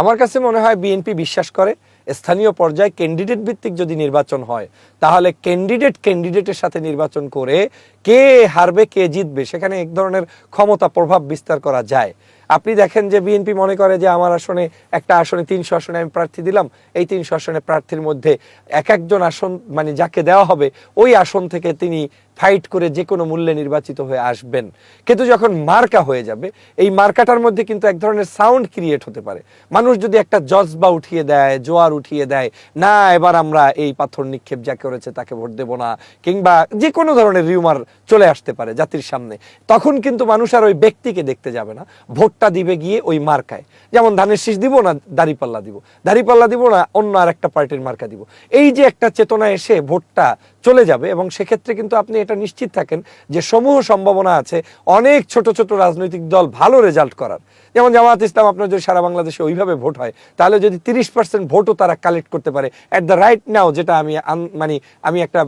আমার কাছে মনে হয় বিএনপি বিশ্বাস করে, স্থানীয় পর্যায়ে ক্যান্ডিডেট ভিত্তিক যদি নির্বাচন হয়, তাহলে ক্যান্ডিডেট ক্যান্ডিডেটের সাথে নির্বাচন করে কে হারবে, কে জিতবে, সেখানে এক ধরনের ক্ষমতা প্রভাব বিস্তার করা যায়। আপনি দেখেন যে বিএনপি মনে করে যে আমার আসনে একটা আসনে তিনশো আসনে আমি প্রার্থী দিলাম, এই তিনশো আসনে প্রার্থীর মধ্যে এক একজন আসন মানে যাকে দেওয়া হবে, ওই আসন থেকে তিনি ফাইট করে যে কোনো মূল্যে নির্বাচিত হয়ে আসবেন। কিন্তু যখন মার্কা হয়ে যাবে, এই মার্কাটার মধ্যে কিন্তু এক ধরনের সাউন্ড ক্রিয়েট হতে পারে। মানুষ যদি একটা জজবা উঠিয়ে দেয়, জোয়ার উঠিয়ে দেয়, না, এবার আমরা এই পাথর নিক্ষেপ যা করেছে তাকে ভোট দেব না, কিংবা যে কোনো ধরনের রিউমার চলে আসতে পারে জাতির সামনে, তখন কিন্তু মানুষ আর ওই ব্যক্তিকে দেখতে যাবে না। ভোটটা দিবে গিয়ে ওই মার্কায়। যেমন ধানের শীষ দিব না, দাড়িপাল্লা দিব। দাড়িপাল্লা দিব না, অন্য আর একটা পার্টির মার্কা দিব। এই যে একটা চেতনা এসে ভোটটা চলে যাবে এবং সেক্ষেত্রে কিন্তু আপনি এটা নিশ্চিত থাকেন যে সমূহ সম্ভাবনা আছে অনেক ছোট ছোট রাজনৈতিক দল ভালো রেজাল্ট করার। যেমন জামাত ইসলাম আপনার যদি সারা বাংলাদেশে ওইভাবে ভোট হয়, তাহলে যদি তিরিশ পার্সেন্ট ভোটও তারা কালেক্ট করতে পারে। অ্যাট দ্য রাইট নাও যেটা আমি মানে আমি একটা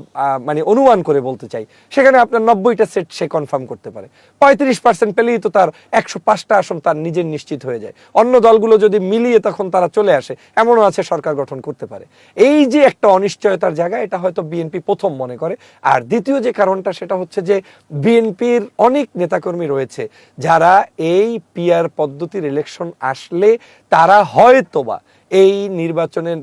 মানে অনুমান করে বলতে চাই, সেখানে আপনার নব্বইটা সেট সে কনফার্ম করতে পারে। পঁয়ত্রিশ পার্সেন্ট পেলেই তো তার একশো পাঁচটা আসন তার নিজের নিশ্চিত হয়ে যায়। অন্য দলগুলো যদি মিলিয়ে তখন তারা চলে আসে, এমনও আছে সরকার গঠন করতে পারে। এই যে একটা অনিশ্চয়তার জায়গা, এটা হয়তো বিএনপি প্রথম মনে করে। আর দ্বিতীয় যে কারণটা, সেটা হচ্ছে যে বিএনপির অনেক নেতাকর্মী রয়েছে, যারা এই পিআর পদ্ধতির ইলেকশন আসলে তারা হয়তোবা এই নির্বাচনের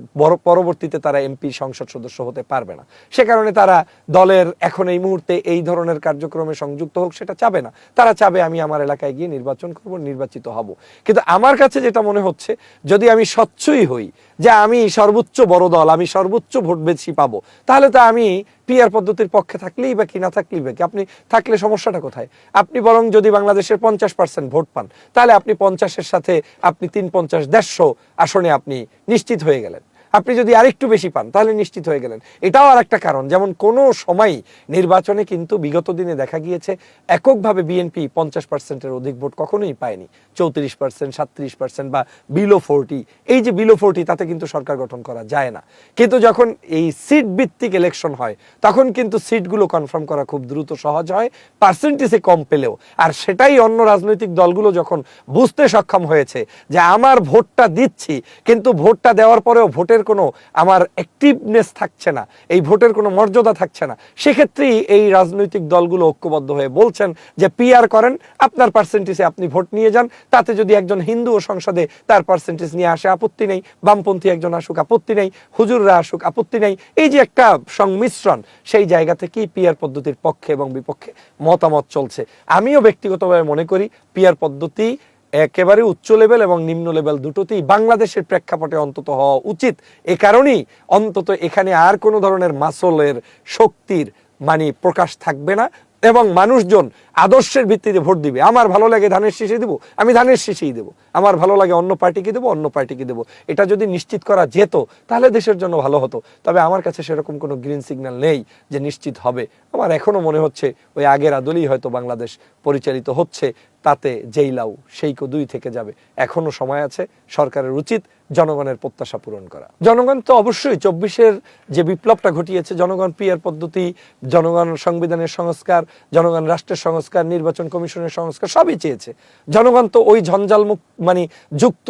পরবর্তীতে তারা এমপি সংসদ সদস্য হতে পারবে না। সে কারণে তারা দলের এখন এই মুহূর্তে এই ধরনের কার্যক্রমে সংযুক্ত হোক, সেটা চাবে না। তারা চাবে আমি আমার এলাকায় গিয়ে নির্বাচন করব, নির্বাচিত হব। কিন্তু আমার কাছে যেটা মনে হচ্ছে, যদি আমি স্বচ্ছই হই যে আমি সর্বোচ্চ বড় দল, আমি সর্বোচ্চ ভোট বেশি পাবো, তাহলে তো আমি পিআর পদ্ধতির পক্ষে থাকলেই বা কি না থাকলেই বা কি? আপনি থাকলে সমস্যাটা কোথায়? আপনি বরং যদি বাংলাদেশের পঞ্চাশ পার্সেন্ট ভোট পান, তাহলে আপনি পঞ্চাশের সাথে আপনি তিন পঞ্চাশ দেড়শো আসনে আপনি নিশ্চিত হয়ে গেলেন। আপনি যদি আরেকটু বেশি পান, তাহলে নিশ্চিত হয়ে গেলেন। এটাও আর একটা কারণ, যেমন কোনো সময় নির্বাচনে কিন্তু বিগত দিনে দেখা গিয়েছে, এককভাবে বিএনপি পঞ্চাশ পার্সেন্টের অধিক ভোট কখনোই পায়নি। চৌত্রিশ পার্সেন্ট সাত্রিশ পার্সেন্ট বা বিলো ফোরটি এই যে বিলো ফোরটি তাতে কিন্তু সরকার গঠন করা যায় না। কিন্তু যখন এই সিট ভিত্তিক ইলেকশন হয়, তখন কিন্তু সিটগুলো কনফার্ম করা খুব দ্রুত সহজ হয় পার্সেন্টেজে কম পেলেও। আর সেটাই অন্য রাজনৈতিক দলগুলো যখন বুঝতে সক্ষম হয়েছে যে, আমার ভোটটা দিচ্ছি, কিন্তু ভোটটা দেওয়ার পরেও ভোটের কোনো আমার অ্যাক্টিভনেস থাকছে না, এই ভোটের কোনো মর্যাদা থাকছে না, সেক্ষেত্রেই এই রাজনৈতিক দলগুলো ঐক্যবদ্ধ হয়ে বলছেন যে পিআর করেন, আপনার পার্সেন্টেজে আপনি ভোট নিয়ে যান, তাতে যদি একজন হিন্দু ও সংসদে তার পার্সেন্টেজ নিয়ে আসে, আপত্তি নেই, বামপন্থী একজন আসুক, আপত্তি নেই, হুজুররা আসুক, আপত্তি নেই, এই যে একটা সংমিশ্রণ, সেই জায়গা থেকেই পিআর পদ্ধতির পক্ষে এবং বিপক্ষে মতামত চলছে। আমিও ব্যক্তিগতভাবে মনে করি পিআর পদ্ধতি একেবারে উচ্চ লেভেল এবং নিম্ন লেভেল দুটোতেই বাংলাদেশের প্রেক্ষাপটে অন্তত হওয়া উচিত। এ কারণেই অন্তত এখানে আর কোনো ধরনের মাসলের শক্তির মানে প্রকাশ থাকবে না এবং মানুষজন আদর্শের ভিত্তিতে ভোট দিবে। আমার ভালো লাগে ধানের শীষে দেবো, আমি ধানের শীষেই দেবো। আমার ভালো লাগে অন্য পার্টিকে দেবো, অন্য পার্টিকে দেবো। এটা যদি নিশ্চিত করা যেত, তাহলে দেশের জন্য ভালো হতো। তবে আমার কাছে সেরকম কোনো গ্রিন সিগন্যাল নেই যে নিশ্চিত হবে। আমার এখনও মনে হচ্ছে ওই আগের আদলেই হয়তো বাংলাদেশ পরিচালিত হচ্ছে। তাতে যেই লাউ সেই দুই থেকে যাবে। এখনও সময় আছে সরকারের উচিত জনগণের প্রত্যাশা পূরণ করা। জনগণ তো অবশ্যই চব্বিশের যে বিপ্লবটা ঘটিয়েছে, জনগণ পিয়ার পদ্ধতি, জনগণ সংবিধানের সংস্কার, জনগণ রাষ্ট্রের সংস্কার, নির্বাচন কমিশনের সংস্কার সবই চেয়েছে। জনগণ তো ওই ঝঞ্ঝাল মানে যুক্ত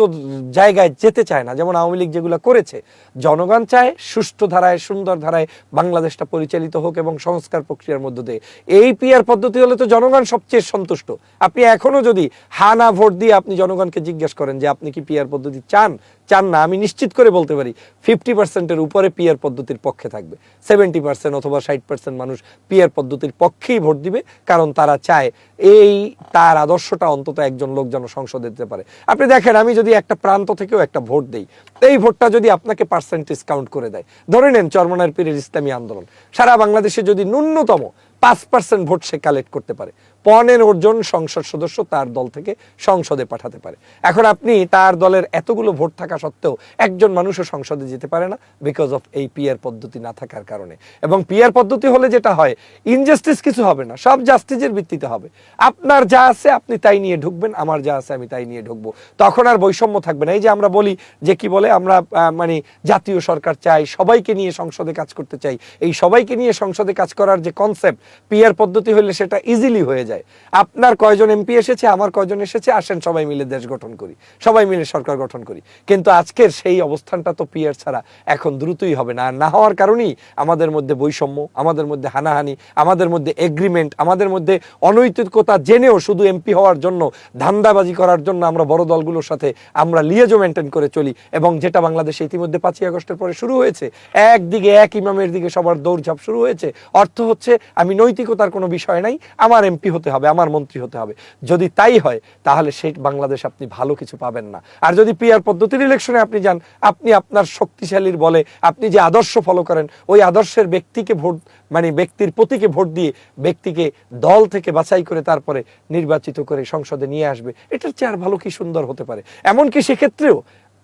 জায়গায় যেতে চায় না, যেমন আওয়ামী লীগ যেগুলো করেছে। জনগণ চায় সুষ্ঠু ধারায়, সুন্দর ধারায় বাংলাদেশটা পরিচালিত হোক এবং সংস্কার প্রক্রিয়ার মধ্য দিয়ে। এই পিয়ার পদ্ধতি হলে তো জনগণ সবচেয়ে সন্তুষ্ট। আপনি এখনও যদি হা না ভোট দিয়ে আপনি জনগণকে জিজ্ঞেস করেন যে আপনি কি পিয়ার পদ্ধতি চান চান না, আমি নিশ্চিত করে বলতে পারি ফিফটি পার্সেন্টের উপরে পিয়ার পদ্ধতির পক্ষে থাকবে। সেভেন্টি পার্সেন্ট অথবা ষাট পার্সেন্ট মানুষ পিয়ার পদ্ধতির পক্ষেই ভোট দিবে, কারণ তারা চায় এই তার আদর্শটা অন্তত একজন লোক যেন সংসদে দিতে পারে। আপনি দেখেন, আমি যদি একটা প্রান্ত থেকেও একটা ভোট দেই, এই ভোটটা যদি আপনাকে পার্সেন্টেজ কাউন্ট করে দেয়, ধরে নেন চরমনার পীরের ইসলামী আন্দোলন, সারা বাংলাদেশে যদি ন্যূনতম পাঁচ পার্সেন্ট ভোট সে কালেক্ট করতে পারে পনেরো জন সংসদ সদস্য তার দল থেকে সংসদে পাঠাতে পারে। এখন আপনি তার দলের এতগুলো ভোট থাকা সত্ত্বেও একজন মানুষও সংসদে যেতে পারে না বিকজ অফ এই পিয়ার পদ্ধতি না থাকার কারণে। এবং পিয়ার পদ্ধতি হলে যেটা হয় ইনজাস্টিস কিছু হবে না, সব জাস্টিসের ভিত্তিতে হবে। আপনার যা আছে আপনি তাই নিয়ে ঢুকবেন, আমার যা আছে আমি তাই নিয়ে ঢুকবো। তখন আর বৈষম্য থাকবে না। এই যে আমরা বলি যে কি বলে, আমরা মানে জাতীয় সরকার চাই, সবাইকে নিয়ে সংসদে কাজ করতে চাই। এই সবাইকে নিয়ে সংসদে কাজ করার যে কনসেপ্ট পিয়ার পদ্ধতি হলে সেটা ইজিলি হয়ে যায়। দেয় আপনার কয়জন এমপি এসেছে, আমার কয়জন এসেছে, আসেন সবাই মিলে দেশ গঠন করি। সবাই মিলে সরকার গঠন করি। কিন্তু আজকের সেই অবস্থানটা তো পিয়ার ছাড়া এখন দ্রুতই হবে না। না হওয়ার কারণেই আমাদের মধ্যে বৈষম্য, আমাদের মধ্যে হানাহানি, আমাদের মধ্যে এগ্রিমেন্ট আমাদের মধ্যে অনৈতিকতা জেনেও শুধু এমপি হওয়ার জন্য, ধান্দাবাজি করার জন্য আমরা বড় দলগুলোর সাথে আমরা লিয়েজো মেনটেন করে চলি। এবং যেটা বাংলাদেশে ইতিমধ্যে পাঁচই আগস্টের পরে শুরু হয়েছে, একদিকে এক ইমামের দিকে সবার দৌড়ঝাঁপ শুরু হয়েছে। অর্থ হচ্ছে, আমি নৈতিকতার কোনো বিষয় নাই, আমার এমপি হতে হবে, আমার মন্ত্রী হতে হবে। যদি তাই হয়, তাহলে সেই বাংলাদেশ আপনি ভালো কিছু পাবেন না। আর যদি পিআর পদ্ধতির ইলেকশনে আপনি যান, আপনি আপনার শক্তিশালীর বলে আপনি যে আদর্শ ফলো করেন, ওই আদর্শের ব্যক্তিকে ভোট মানে ব্যক্তির প্রতীকে ভোট দিয়ে ব্যক্তিকে দল থেকে বাছাই করে তারপরে নির্বাচিত করে সংসদে নিয়ে আসবে, এটার চেয়ে আর ভালো কি সুন্দর হতে পারে? এমনকি সেক্ষেত্রেও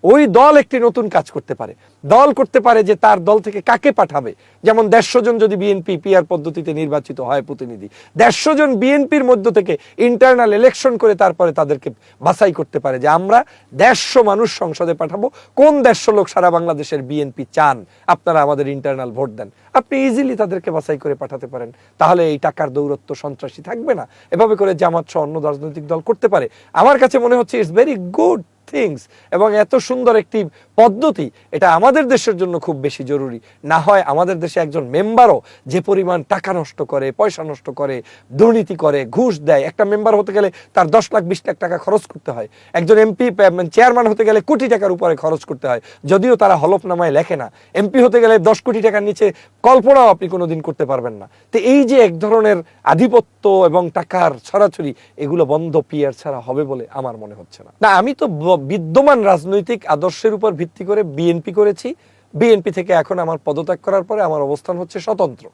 ওই দল একটি নতুন কাজ করতে পারে। দল করতে পারে যে তার দল থেকে কাকে পাঠাবে? যেমন দেড়শো জন যদি বিএনপি পিআর পদ্ধতিতে নির্বাচিত হয় প্রতিনিধি, দেড়শো জন বিএনপির মধ্য থেকে ইন্টারনাল ইলেকশন করে তারপরে তাদেরকে বাছাই করতে পারে যে আমরা দেড়শো মানুষ সংসদে পাঠাবো। কোন দেড়শো লোক সারা বাংলাদেশের বিএনপি চান? আপনারা আমাদের ইন্টারনাল ভোট দেন। আপনি ইজিলি তাদেরকে বাছাই করে পাঠাতে পারেন। তাহলে এই টাকার দৌরত্ব সন্ত্রাসী থাকবে না। এভাবে করে জামাত সহ অন্য রাজনৈতিক দল করতে পারে। আমার কাছে মনে হচ্ছে ইটস ভেরি গুড থিংস এবং এত সুন্দর একটি পদ্ধতি এটা আমাদের দেশের জন্য খুব বেশি জরুরি। না হয় আমাদের দেশে একজন মেম্বারও যে পরিমাণ টাকা নষ্ট করে, পয়সা নষ্ট করে, দুর্নীতি করে, ঘুষ দেয়, একটা মেম্বার হতে গেলে তার দশ লাখ, বিশ লাখ টাকা খরচ করতে হয়। একজন এমপি চেয়ারম্যান হতে গেলে কোটি টাকার উপরে খরচ করতে হয়। যদিও তারা হলফনামায় লেখে না। এমপি হতে গেলে দশ কোটি টাকার নিচে কল্পনাও আপনি কোনোদিন করতে পারবেন না। তো এই যে এক ধরনের আধিপত্য এবং টাকার ছড়াছড়ি, এগুলো বন্ধ পিয়ার ছাড়া হবে বলে আমার মনে হচ্ছে না। না, আমি তো বিদ্যমান রাজনৈতিক আদর্শের উপর ভিত্তি করে বিএনপি করেছি। বিএনপি থেকে এখন আমার পদত্যাগ করার পরে আমার অবস্থান হচ্ছে স্বতন্ত্র।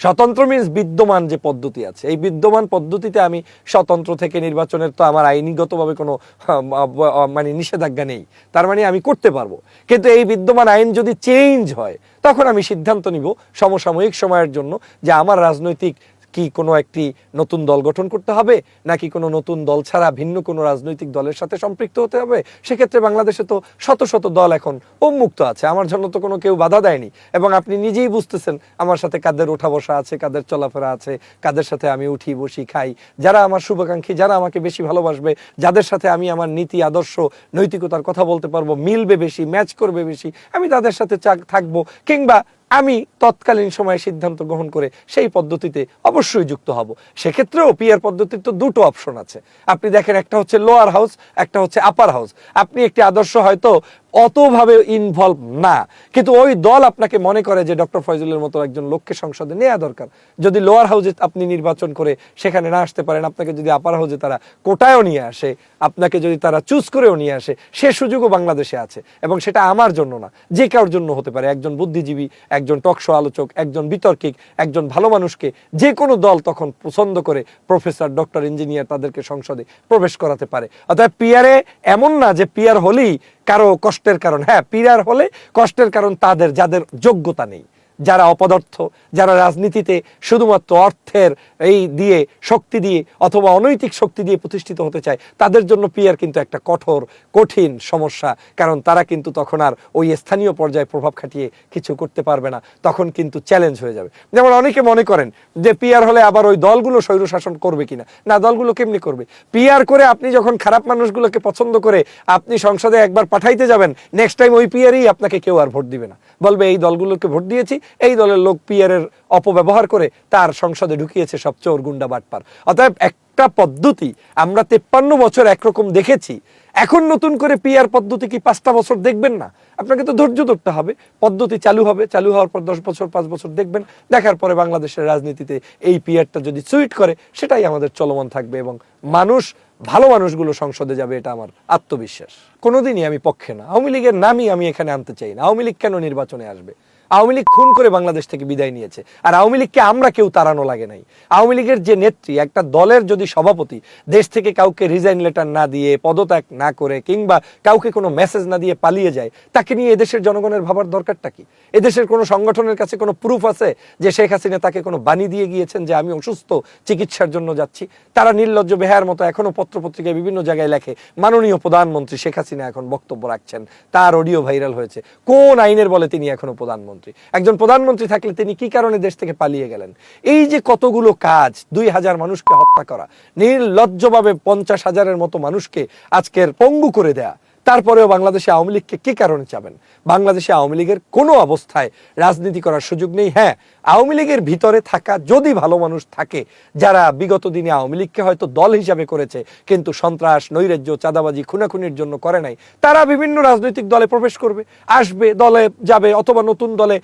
স্বতন্ত্র মিনস বিদ্যমান যে পদ্ধতি আছে। এই বিদ্যমান পদ্ধতিতে আমি স্বতন্ত্র থেকে নির্বাচনের তো আমার আইনিগতভাবে কোনো মানে নিষেধাজ্ঞা নেই। তার মানে আমি করতে পারব। কিন্তু এই বিদ্যমান আইন যদি চেঞ্জ হয়, তখন আমি সিদ্ধান্ত নিব সমসাময়িক সময়ের জন্য যে আমার রাজনৈতিক কি কোনো একটি নতুন দল গঠন করতে হবে, নাকি কোনো নতুন দল ছাড়া ভিন্ন কোনো রাজনৈতিক দলের সাথে সম্পৃক্ত হতে হবে? সেক্ষেত্রে বাংলাদেশে তো শত শত দল এখন উন্মুক্ত আছে। আমার জন্য তো কোনো কেউ বাধা দেয়নি। এবং আপনি নিজেই বুঝতেছেন, আমার সাথে কাদের ওঠা বসা আছে, কাদের চলাফেরা আছে, কাদের সাথে আমি উঠি বসি খাই। যারা আমার শুভাকাঙ্ক্ষী, যারা আমাকে বেশি ভালোবাসবে, যাদের সাথে আমি আমার নীতি, আদর্শ, নৈতিকতার কথা বলতে পারব, মিলবে বেশি, ম্যাচ করবে বেশি, আমি তাদের সাথে থাকব, কিংবা আমি তৎকালীন সময়ে সিদ্ধান্ত গ্রহণ করে সেই পদ্ধতিতে অবশ্যই যুক্ত হব। সেক্ষেত্রেও পিয়ার পদ্ধতির তো দুটো অপশন আছে। আপনি দেখেন একটা হচ্ছে লোয়ার হাউস একটা হচ্ছে আপার হাউস আপনি একটি আদর্শ হয়তো অতভাবে ইনভলভ না। কিন্তু ওই দল আপনাকে মনে করে যে ডক্টর ফয়জুলের মতো একজন লোককে সংসদে নেওয়া দরকার। যদি লোয়ার হাউজে আপনি নির্বাচন করে সেখানে না আসতে পারেন, আপনাকে যদি আপার হাউজে তারা কোটায়ও নিয়ে আসে, আপনাকে যদি তারা চুজ করেও নিয়ে আসে, সে সুযোগও বাংলাদেশে আছে। এবং সেটা আমার জন্য না, যে কারোর জন্য হতে পারে। একজন বুদ্ধিজীবী, একজন টকশো আলোচক, একজন বিতর্কিক, একজন ভালো মানুষকে যে কোনো দল তখন পছন্দ করে প্রফেসর ডক্টর ইঞ্জিনিয়ার তাদেরকে সংসদে প্রবেশ করাতে পারে। অর্থাৎ পিয়ারে এমন না যে পিয়ার হলেই কারও কষ্টের কারণ। হ্যাঁ পীড়ার হলে কষ্টের কারণ তাদের যাদের যোগ্যতা নেই। যারা অপদার্থ, যারা রাজনীতিতে শুধুমাত্র অর্থের এই দিয়ে শক্তি দিয়ে অথবা অনৈতিক শক্তি দিয়ে প্রতিষ্ঠিত হতে চায়, তাদের জন্য পিয়ার কিন্তু একটা কঠোর, কঠিন সমস্যা। কারণ তারা কিন্তু তখন আর ওই স্থানীয় পর্যায়ে প্রভাব খাটিয়ে কিছু করতে পারবে না। তখন কিন্তু চ্যালেঞ্জ হয়ে যাবে। যেমন অনেকে মনে করেন যে পিয়ার হলে আবার ওই দলগুলো স্বৈরশাসন করবে কিনা। না, দলগুলো কেমনি করবে? পিয়ার করে আপনি যখন খারাপ মানুষগুলোকে পছন্দ করে আপনি সংসদে একবার পাঠাইতে যাবেন নেক্সট টাইম ওই পিয়ারই আপনাকে কেউ আর ভোট দিবে না। বলবে, এই দলগুলোকে ভোট দিয়েছি এই দলের লোক পিয়ারের অপব্যবহার করে তার সংসদে ঢুকিয়েছে সব চোর, গুন্ডা, বাটপার। অতএব একটা পদ্ধতি আমরা তেপ্পান্ন বছর একরকম দেখেছি। এখন নতুন করে পিয়ার পদ্ধতি কি পাঁচটা বছর দেখবেন না? আপনাকে তো ধৈর্য ধরতে হবে। পদ্ধতি চালু হবে, চালু হওয়ার পর দশ বছর, পাঁচ বছর দেখবেন। দেখার পরে বাংলাদেশের রাজনীতিতে এই পিয়ারটা যদি সুইট করে, সেটাই আমাদের চলমান থাকবে এবং মানুষ, ভালো মানুষগুলো সংসদে যাবে, এটা আমার আত্মবিশ্বাস। কোনোদিনই আমি পক্ষে না। আওয়ামী লীগের নামই আমি এখানে আনতে চাই না। আওয়ামী লীগ কেন নির্বাচনে আসবে? আওয়ামী লীগ খুন করে বাংলাদেশ থেকে বিদায় নিয়েছে। আর আওয়ামী লীগকে আমরা কেউ তাড়ানো লাগে নাই। আওয়ামী লীগের যে নেত্রী, একটা দলের যদি সভাপতি দেশ থেকে কাউকে রিজাইন লেটার না দিয়ে, পদত্যাগ না করে, কিংবা কাউকে কোনো মেসেজ না দিয়ে পালিয়ে যায়, তাকে নিয়ে এদেশের জনগণের ভাবার দরকারটা কি? এদেশের কোনো সংগঠনের কাছে কোনো প্রুফ আছে যে শেখ হাসিনা তাকে কোনো বাণী দিয়ে গিয়েছেন যে আমি অসুস্থ, চিকিৎসার জন্য যাচ্ছি? তারা নির্লজ্জ বেহার মতো এখনও পত্রপত্রিকায় বিভিন্ন জায়গায় লেখে, মাননীয় প্রধানমন্ত্রী শেখ হাসিনা এখন বক্তব্য রাখছেন। তার অডিও ভাইরাল হয়েছে। কোন আইনের বলে তিনি এখনও প্রধানমন্ত্রী? প্রধানমন্ত্রী। একজন প্রধানমন্ত্রী থাকলে তিনি কি কারণে দেশ থেকে পালিয়ে গেলেন? এই যে কতগুলো কাজ, দুই হাজার মানুষকে হত্যা করা, নির্লজ্জভাবে পঞ্চাশ হাজারের মতো মানুষকে আজকের পঙ্গু করে দেয়া তারপরেও বাংলাদেশে আওয়ামী লীগকে কি কারণে চাবেন? বাংলাদেশে আওয়ামী লীগের কোনো অবস্থায় রাজনীতি করার সুযোগ নেই। হ্যাঁ আওয়ামী লীগের ভিতরে থাকা যদি ভালো মানুষ থাকে, যারা বিগত দিনে আওয়ামী লীগকে হয়তো দল হিসাবে করেছে, কিন্তু সন্ত্রাস, নৈরাজ্য, চাঁদাবাজি, খুনাখুনির জন্য করে নাই, তারা বিভিন্ন রাজনৈতিক দলে প্রবেশ করবে। আসবে দলে যাবে অথবা নতুন দলে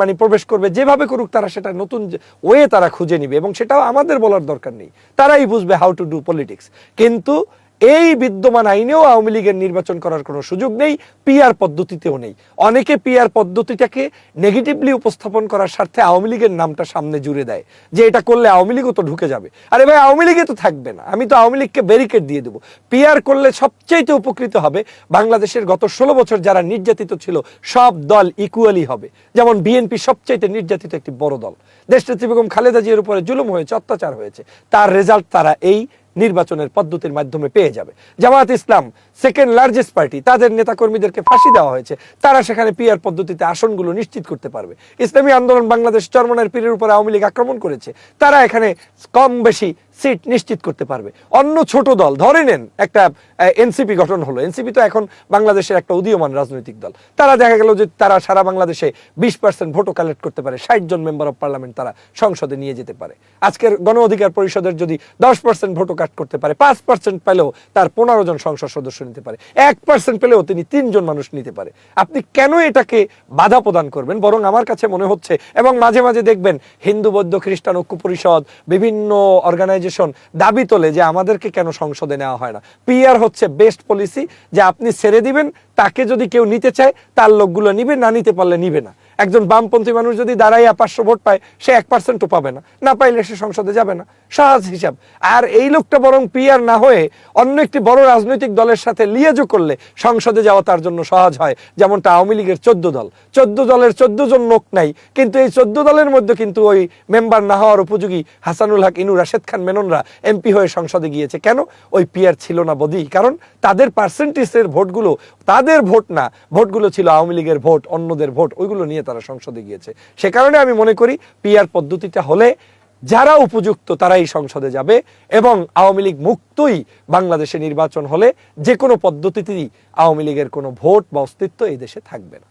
মানে প্রবেশ করবে। যেভাবে করুক তারা সেটা নতুন ওয়ে তারা খুঁজে নিবে এবং সেটাও আমাদের বলার দরকার নেই। তারাই বুঝবে হাউ টু ডু পলিটিক্স কিন্তু এই বিদ্যমান আইনেও আওয়ামী লীগের নির্বাচন করার কোনো সুযোগ নেই পিআর পদ্ধতিতেও নেই। অনেকে পিআর পদ্ধতিটাকে নেগেটিভলি উপস্থাপন করার স্বার্থে আওয়ামী লীগের নামটা সামনে জুড়ে দেয়, যে এটা করলে আওয়ামী লীগও তো ঢুকে যাবে। আরে ভাই, আওয়ামী লীগে তো থাকবে না। আমি তো আওয়ামী লীগকে ব্যারিকেড দিয়ে দেবো। পিআর করলে সবচেয়ে উপকৃত হবে বাংলাদেশের গত ষোলো বছর যারা নির্যাতিত ছিল, সব দল ইকুয়ালি হবে। যেমন বিএনপি সবচাইতে নির্যাতিত একটি বড় দল। দেশনেত্রী বেগম খালেদা জিয়ার উপরে জুলুম হয়েছে, অত্যাচার হয়েছে। তার রেজাল্ট তারা এই নির্বাচনের পদ্ধতির মাধ্যমে পেয়ে যাবে। Jamaat Islam second largest party তাদের নেতাকর্মীদেরকে ফাঁসি দেওয়া হয়েছে। তারা সেখানে পিয়ার পদ্ধতিতে আসনগুলো নিশ্চিত করতে পারবে। ইসলামী আন্দোলন বাংলাদেশ চরমনের পীরের উপর আওয়ামী লীগ আক্রমণ করেছে। তারা এখানে কম বেশি সিট নিশ্চিত করতে পারবে। অন্য ছোট দল, ধরে নেন একটা এনসিপি গঠন হলো। এনসিপি তো এখন বাংলাদেশের একটা উদীয়মান রাজনৈতিক দল। তারা দেখা গেল যে তারা সারা বাংলাদেশে বিশ পার্সেন্ট ভোটও কালেক্ট করতে পারে। ষাট জন মেম্বার অফ পার্লামেন্ট তারা সংসদে নিয়ে যেতে পারে। আজকের গণ অধিকার পরিষদের যদি দশ পার্সেন্ট ভোটও কাট করতে পারে, পাঁচ পার্সেন্ট পেলেও তার পনেরো জন সংসদ সদস্য নিতে পারে। এক পার্সেন্ট পেলেও তিনি তিনজন মানুষ নিতে পারে। আপনি কেন এটাকে বাধা প্রদান করবেন? বরং আমার কাছে মনে হচ্ছে এবং মাঝে মাঝে দেখবেন হিন্দু, বৌদ্ধ, খ্রিস্টান ঐক্য পরিষদ, বিভিন্ন অর্গানাইজেশন দাবি তোলে যে আমাদেরকে কেন সংসদে নেওয়া হয় না। পিআর হচ্ছে বেস্ট পলিসি যে আপনি ছেড়ে দিবেন, তাকে যদি কেউ নিতে চায়, তার লোকগুলো নিবে, না নিতে পারলে নিবে না। একজন বামপন্থী মানুষ যদি দাঁড়াইয়া পাঁচশো ভোট পায়, সে এক পার্সেন্টও পাবে না। না পাইলে সে সংসদে যাবে না। সহজ হিসাব। আর এই লোকটা বরং পিআর না হয়ে অন্য একটি বড় রাজনৈতিক দলের সাথে লিয়াজো করলে সংসদে যাওয়া তার জন্য সহজ হয়, যেমনটা আওয়ামী লীগের চোদ্দ দল। চোদ্দ দলের চোদ্দ জন লোক নাই, কিন্তু এই চোদ্দ দলের মধ্যে কিন্তু ওই মেম্বার না হওয়ার উপযোগী হাসানুল হক, ইনু রাশেদ খান মেননরা এমপি হয়ে সংসদে গিয়েছে। কেন? ওই পিআর ছিল না বদি। কারণ তাদের পার্সেন্টেজের ভোটগুলো, তাদের ভোট না, ভোটগুলো ছিল আওয়ামী লীগের ভোট, অন্যদের ভোট, ওইগুলো নিয়ে তারা সংসদে গিয়েছে। সে কারণে আমি মনে করি পিআর পদ্ধতিটা হলে যারা উপযুক্ত তারাই সংসদে যাবে এবং আওয়ামী লীগ মুক্তই বাংলাদেশে নির্বাচন হলে যে কোনো পদ্ধতিতেই আওয়ামী লীগের কোনো ভোট বা অস্তিত্ব এই দেশে থাকবে না।